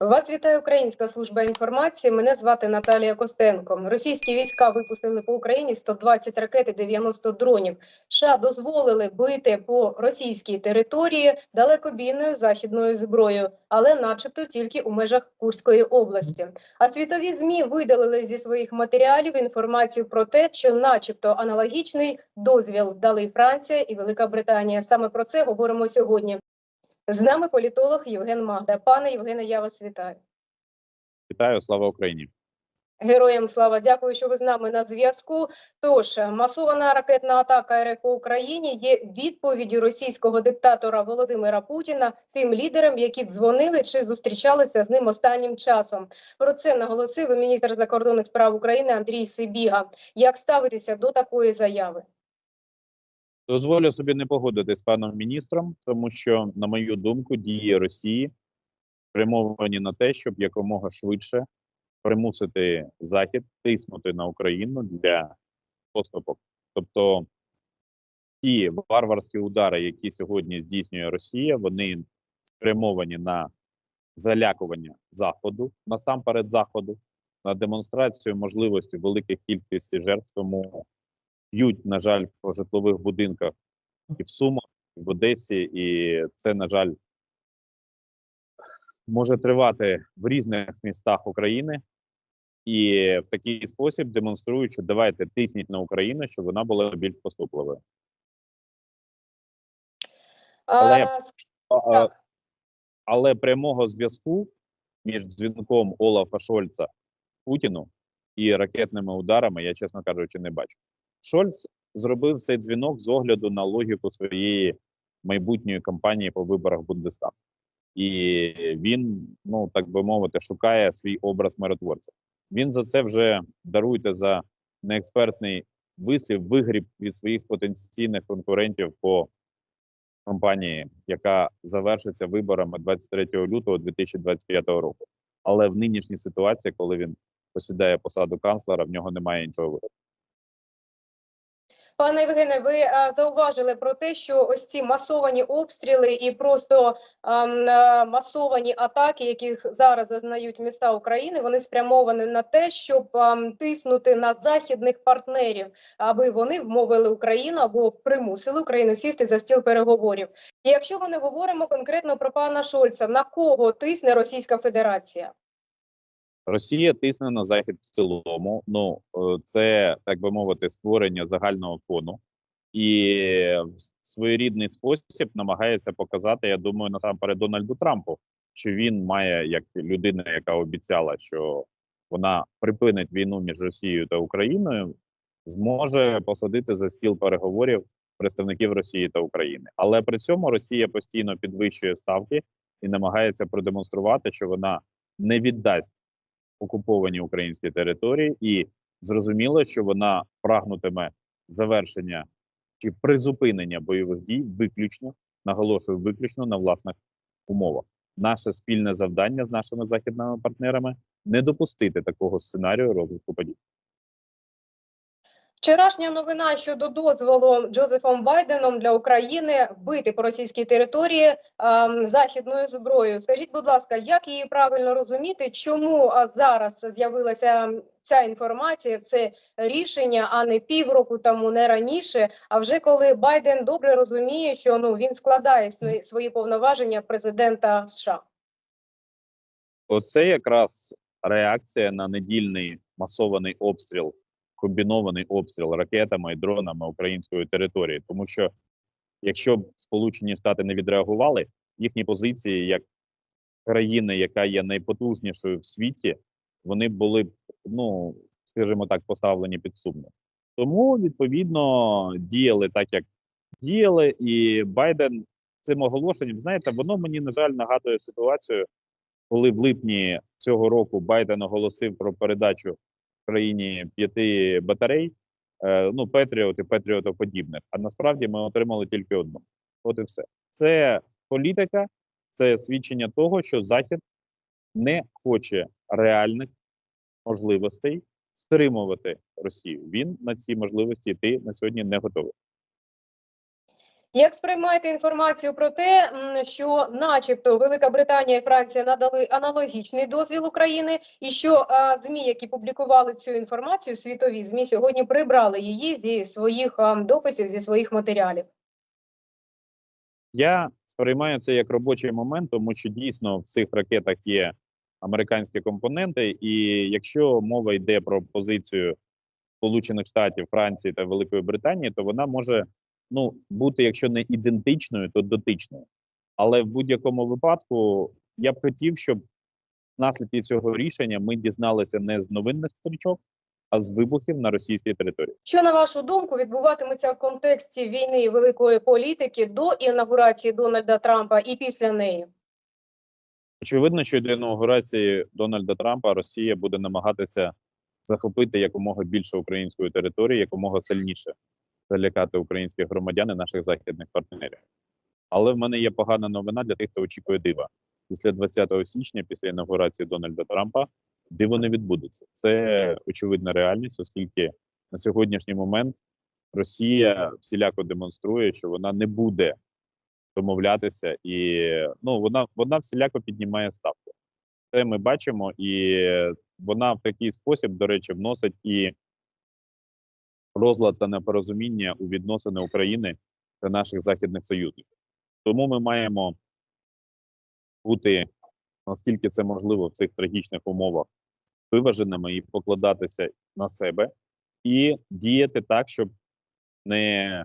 Вас вітає Українська служба інформації. Мене звати Наталія Костенко. Російські війська випустили по Україні 120 ракет і 90 дронів. США дозволили бити по російській території далекобійною західною зброєю, але, начебто, тільки у межах Курської області. А світові змі видалили зі своїх матеріалів інформацію про те, що, начебто, аналогічний дозвіл дали Франція і Велика Британія. Саме про це говоримо сьогодні. З нами політолог Євген Магда. Пане Євгене, я вас вітаю. Вітаю, слава Україні. Героям слава, дякую, що ви з нами на зв'язку. Тож масована ракетна атака РФ по Україні є відповіддю російського диктатора Володимира Путіна тим лідерам, які дзвонили чи зустрічалися з ним останнім часом. Про це наголосив міністр закордонних справ України Андрій Сибіга. Як ставитися до такої заяви? Дозволю собі не погодитись з паном міністром, тому що, на мою думку, дії Росії спрямовані на те, щоб якомога швидше примусити Захід тиснути на Україну для поступок. Тобто ті варварські удари, які сьогодні здійснює Росія, вони спрямовані на залякування Заходу, насамперед Заходу, на демонстрацію можливості великих кількості жертв. Тому б'ють, на жаль, по житлових будинках і в Сумах, і в Одесі, і це, на жаль, може тривати в різних містах України. І в такий спосіб демонструють, що давайте тисніть на Україну, щоб вона була більш поступливою. Але А, А, а, Але прямого зв'язку між дзвінком Олафа Шольца Путіну і ракетними ударами я, чесно кажучи, не бачу. Шольц зробив цей дзвінок з огляду на логіку своєї майбутньої кампанії по виборах в Бундестаг. І він, ну так би мовити, шукає свій образ миротворця. Він за це вже даруйте за неекспертний вислів, вигріб від своїх потенційних конкурентів по кампанії, яка завершиться виборами 23 лютого 2025 року. Але в нинішній ситуації, коли він посідає посаду канцлера, в нього немає іншого виходу. Пане Євгене, ви а, зауважили про те, що ось ці масовані обстріли і просто ам, а, масовані атаки, яких зараз зазнають міста України, вони спрямовані на те, щоб ам, тиснути на західних партнерів, аби вони вмовили Україну або примусили Україну сісти за стіл переговорів. І якщо ми не говоримо конкретно про пана Шольца, на кого тисне Російська Федерація? Росія тисне на захід в цілому. Ну е, це так би мовити, створення загального фону, і в своєрідний спосіб намагається показати. Я думаю, насамперед Дональду Трампу, що він має як людина, яка обіцяла, що вона припинить війну між Росією та Україною, зможе посадити за стіл переговорів представників Росії та України. Але при цьому Росія постійно підвищує ставки і намагається продемонструвати, що вона не віддасть окуповані українські території, і зрозуміло, що вона прагнутиме завершення чи призупинення бойових дій виключно наголошую виключно на власних умовах. Наше спільне завдання з нашими західними партнерами не допустити такого сценарію розвитку подій. Вчорашня новина щодо дозволу Джозефом Байденом для України бити по російській території ем, західною зброєю. Скажіть, будь ласка, як її правильно розуміти? Чому зараз з'явилася ця інформація, це рішення, а не півроку тому, не раніше? А вже коли Байден добре розуміє, що ну він складає свої- повноваження президента США. Оце якраз реакція на недільний масований обстріл, комбінований обстріл ракетами і дронами української території. Тому що якщо б Сполучені Штати не відреагували, їхні позиції як країни, яка є найпотужнішою в світі, вони були б, ну скажімо так, поставлені під сумнів. Тому відповідно діяли так, як діяли, і Байден цим оголошенням, знаєте, воно мені на жаль нагадує ситуацію, коли в липні цього року Байден оголосив про передачу країні п'яти батарей, е, ну Петріот і Петріотоподібних. А насправді ми отримали тільки одну. От і все. Це політика, це свідчення того, що Захід не хоче реальних можливостей стримувати Росію. Він на ці можливості йти на сьогодні не готовий. Як сприймаєте інформацію про те, що, начебто, Велика Британія і Франція надали аналогічний дозвіл України, і що а, змі, які публікували цю інформацію, світові змі сьогодні прибрали її зі своїх а, дописів, зі своїх матеріалів? Я сприймаю це як робочий момент, тому що дійсно в цих ракетах є американські компоненти, і якщо мова йде про позицію Сполучених Штатів, Франції та Великої Британії, то вона може ну бути, якщо не ідентичною, то дотичною. Але в будь-якому випадку я б хотів, щоб наслідки цього рішення ми дізналися не з новинних стрічок, а з вибухів на російській території. Що на вашу думку відбуватиметься в контексті війни і великої політики до інаугурації Дональда Трампа і після неї? Очевидно, що до інаугурації Дональда Трампа Росія буде намагатися захопити якомога більше української території, якомога сильніше залякати українських громадян і наших західних партнерів. Але в мене є погана новина для тих, хто очікує дива. Після 20 січня, після інаугурації Дональда Трампа, диво не відбудеться. Це очевидна реальність, оскільки на сьогоднішній момент Росія всіляко демонструє, що вона не буде домовлятися, і ну вона вона всіляко піднімає ставку. Це ми бачимо, і вона в такий спосіб, до речі, вносить і розлад та непорозуміння у відносини України та наших західних союзників. Тому ми маємо бути наскільки це можливо в цих трагічних умовах виваженими і покладатися на себе, і діяти так, щоб не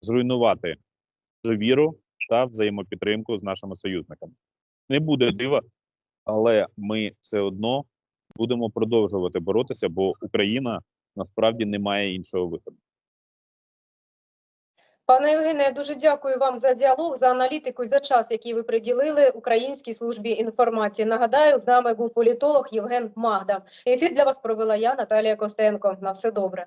зруйнувати довіру та взаємопідтримку з нашими союзниками. Не буде дива, але ми все одно будемо продовжувати боротися, бо Україна насправді немає іншого виходу. Пане Євгене, я дуже дякую вам за діалог, за аналітику і за час, який ви приділили Українській службі інформації. Нагадаю, з нами був політолог Євген Магда. Ефір для вас провела я, Наталія Костенко. На все добре.